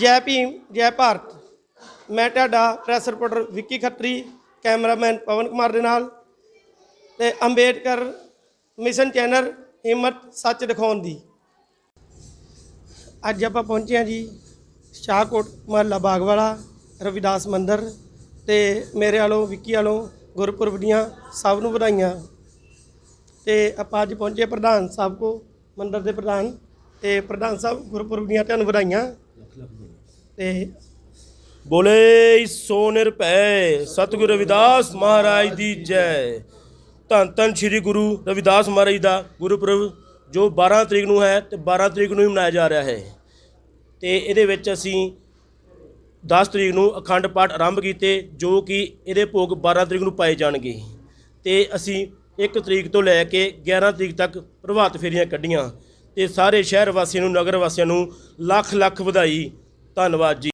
ਜੈ ਭੀਮ, ਜੈ ਭਾਰਤ। ਮੈਂ ਤੁਹਾਡਾ press reporter Vicky Khatri, cameraman Pawan Kumar ਦੇ ਨਾਲ ਤੇ ਅੰਬੇਡਕਰ ਮਿਸ਼ਨ ਚੈਨਲ ਹਿੰਮਤ ਸੱਚ ਦਿਖਾਉਣ ਦੀ। ਅੱਜ ਆਪਾਂ ਪਹੁੰਚੇ ਹਾਂ ਜੀ ਸ਼ਾਹਕੋਟ ਮਹੱਲਾ ਬਾਗਵਾਲਾ, ਰਵਿਦਾਸ ਮੰਦਿਰ ਤੇ ਮੇਰੇ ਵੱਲੋਂ, ਵਿੱਕੀ ਵੱਲੋਂ ਗੁਰਪੁਰਬ ਦੀਆਂ ਸਭ ਨੂੰ ਵਧਾਈਆਂ। ਤੇ ਆਪਾਂ ਅੱਜ ਪਹੁੰਚੇ ਪ੍ਰਧਾਨ ਸਾਹਿਬ ਕੋ, ਮੰਦਿਰ ਦੇ ਪ੍ਰਧਾਨ ਤੇ ਪ੍ਰਧਾਨ ਸਾਹਿਬ ਗੁਰਪੁਰਬ ਦੀਆਂ ਤੁਹਾਨੂੰ ਵਧਾਈਆਂ। ਤੇ ਬੋਲੇ ਸੋ ਨਿਰਭੈ ਸਤਿਗੁਰੂ ਰਵਿਦਾਸ ਮਹਾਰਾਜ ਦੀ ਜੈ। ਧੰਨ ਧੰਨ ਸ੍ਰੀ ਗੁਰੂ ਰਵਿਦਾਸ ਮਹਾਰਾਜ ਦਾ ਗੁਰਪੁਰਬ, ਜੋ 12 ਤਰੀਕ ਨੂੰ ਹੈ ਤੇ 12 ਤਰੀਕ ਨੂੰ ਹੀ ਮਨਾਇਆ ਜਾ ਰਿਹਾ ਹੈ। ਤੇ ਇਹਦੇ ਵਿੱਚ ਅਸੀਂ 10 ਤਰੀਕ ਨੂੰ ਅਖੰਡ ਪਾਠ ਆਰੰਭ ਕੀਤੇ, ਜੋ ਕਿ ਇਹਦੇ ਭੋਗ 12 ਤਰੀਕ ਨੂੰ ਪਾਏ ਜਾਣਗੇ। ਤੇ ਅਸੀਂ 1 ਤਰੀਕ ਤੋਂ ਲੈ ਕੇ 11 ਤਰੀਕ ਤੱਕ ਪ੍ਰਭਾਤ ਫੇਰੀਆਂ ਕੱਢੀਆਂ। ਤੇ ਸਾਰੇ ਸ਼ਹਿਰ ਵਾਸੀਆਂ ਨੂੰ ਨਗਰ ਵਾਸੀਆਂ ਨੂੰ ਲੱਖ ਲੱਖ ਵਧਾਈ। ਧੰਨਵਾਦ ਜੀ।